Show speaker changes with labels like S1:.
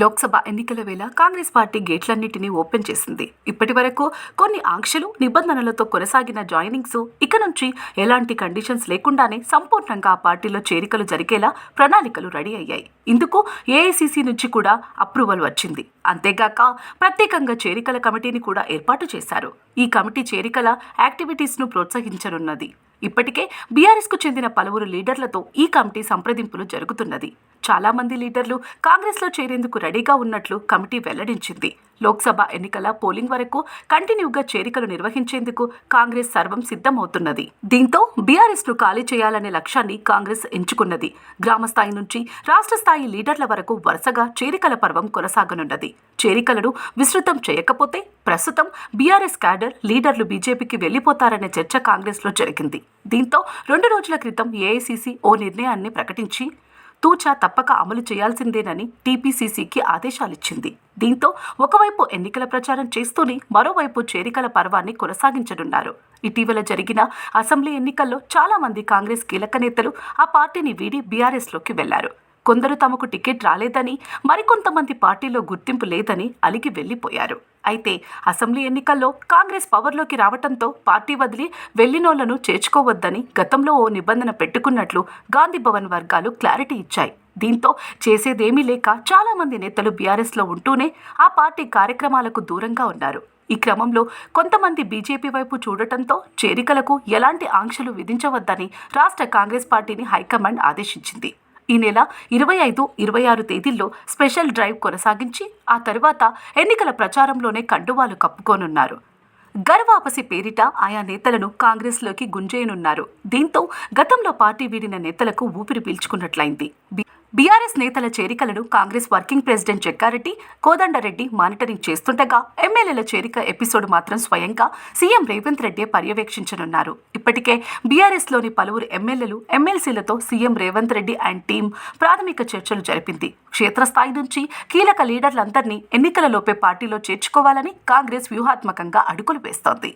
S1: లోక్సభ ఎన్నికల వేళ Congress party గేట్లన్నింటినీ open చేసింది. ఇప్పటి వరకు కొన్ని ఆంక్షలు నిబంధనలతో కొనసాగిన జాయినింగ్స్ ఇక నుంచి ఎలాంటి కండిషన్స్ లేకుండానే సంపూర్ణంగా ఆ పార్టీలో చేరికలు జరిగేలా ప్రణాళికలు రెడీ అయ్యాయి. ఇందుకు ఏఐసిసి నుంచి కూడా అప్రూవల్ వచ్చింది. అంతేగాక ప్రత్యేకంగా చేరికల కమిటీని కూడా ఏర్పాటు చేశారు. ఈ కమిటీ చేరికల యాక్టివిటీస్ను ప్రోత్సహించనున్నది. ఇప్పటికే బీఆర్ఎస్కు చెందిన పలువురు లీడర్లతో ఈ కమిటీ సంప్రదింపులు జరుగుతున్నది. చాలా మంది లీడర్లు కాంగ్రెస్లో చేరేందుకు రెడీగా ఉన్నట్లు కమిటీ వెల్లడించింది. లోక్సభ ఎన్నికల పోలింగ్ వరకు కంటిన్యూగా చేరికలు నిర్వహించేందుకు కాంగ్రెస్ సర్వం సిద్ధమవుతున్నది. దీంతో బీఆర్ఎస్ను ఖాళీ చేయాలనే లక్ష్యాన్ని కాంగ్రెస్ ఎంచుకున్నది. గ్రామ స్థాయి నుంచి రాష్ట్ర స్థాయి లీడర్ల వరకు వరుసగా చేరికల పర్వం కొనసాగనున్నది. చేరికలను విస్తృతం చేయకపోతే ప్రస్తుతం బీఆర్ఎస్ క్యాడర్ లీడర్లు బీజేపీకి వెళ్ళిపోతారనే చర్చ కాంగ్రెస్లో జరిగింది. దీంతో రెండు రోజుల క్రితం ఏఐసీసీ ఓ నిర్ణయాన్ని ప్రకటించి తూచా తప్పక అమలు చేయాల్సిందేనని టీపీసీసీకి ఆదేశాలిచ్చింది. దీంతో ఒకవైపు ఎన్నికల ప్రచారం చేస్తూనే మరోవైపు చేరికల పర్వాన్ని కొనసాగించనున్నారు. ఇటీవల జరిగిన అసెంబ్లీ ఎన్నికల్లో చాలా మంది కాంగ్రెస్ కీలక నేతలు ఆ పార్టీని వీడి బీఆర్ఎస్లోకి వెళ్ళారు. కొందరు తమకు టికెట్ రాలేదని మరికొంతమంది పార్టీలో గుర్తింపు లేదని అలిగి వెళ్ళిపోయారు. అయితే అసెంబ్లీ ఎన్నికల్లో కాంగ్రెస్ పవర్లోకి రావడంతో పార్టీ వదిలి వెళ్ళినోళ్ళను చేర్చుకోవద్దని గతంలో ఓ నిబంధన పెట్టుకున్నట్లు గాంధీ భవన్ వర్గాలు క్లారిటీ ఇచ్చాయి. దీంతో చేసేదేమీ లేక చాలా మంది నేతలు బీఆర్ఎస్లో ఉంటూనే ఆ పార్టీ కార్యక్రమాలకు దూరంగా ఉన్నారు. ఈ క్రమంలో కొంతమంది బీజేపీ వైపు చూడటంతో చేరికలకు ఎలాంటి ఆంక్షలు విధించవద్దని రాష్ట్ర కాంగ్రెస్ పార్టీని హైకమాండ్ ఆదేశించింది. ఈ నెల ఇరవై ఐదు ఇరవై ఆరు తేదీల్లో స్పెషల్ డ్రైవ్ కొనసాగించి ఆ తర్వాత ఎన్నికల ప్రచారంలోనే కండువాలు కప్పుకోనున్నారు. గర్వాపసి పేరిట ఆయా నేతలను కాంగ్రెస్లోకి గుంజేయనున్నారు. దీంతో గతంలో పార్టీ వీడిన నేతలకు ఊపిరి పీల్చుకున్నట్లయింది. బీఆర్ఎస్ నేతల చేరికలను కాంగ్రెస్ వర్కింగ్ ప్రెసిడెంట్ చెక్కారెడ్డి కోదండరెడ్డి మానిటరింగ్ చేస్తుండగా ఎమ్మెల్యేల చేరిక ఎపిసోడ్ మాత్రం స్వయంగా సీఎం రేవంత్ రెడ్డి పర్యవేక్షించనున్నారు. ఇప్పటికే బీఆర్ఎస్లోని పలువురు ఎమ్మెల్యేలు ఎమ్మెల్సీలతో CM Revanth Reddy and team ప్రాథమిక చర్చలు జరిపింది. క్షేత్రస్థాయి నుంచి కీలక లీడర్లందరినీ ఎన్నికలలోపే పార్టీలో చేర్చుకోవాలని కాంగ్రెస్ వ్యూహాత్మకంగా అడుగులు వేస్తోంది.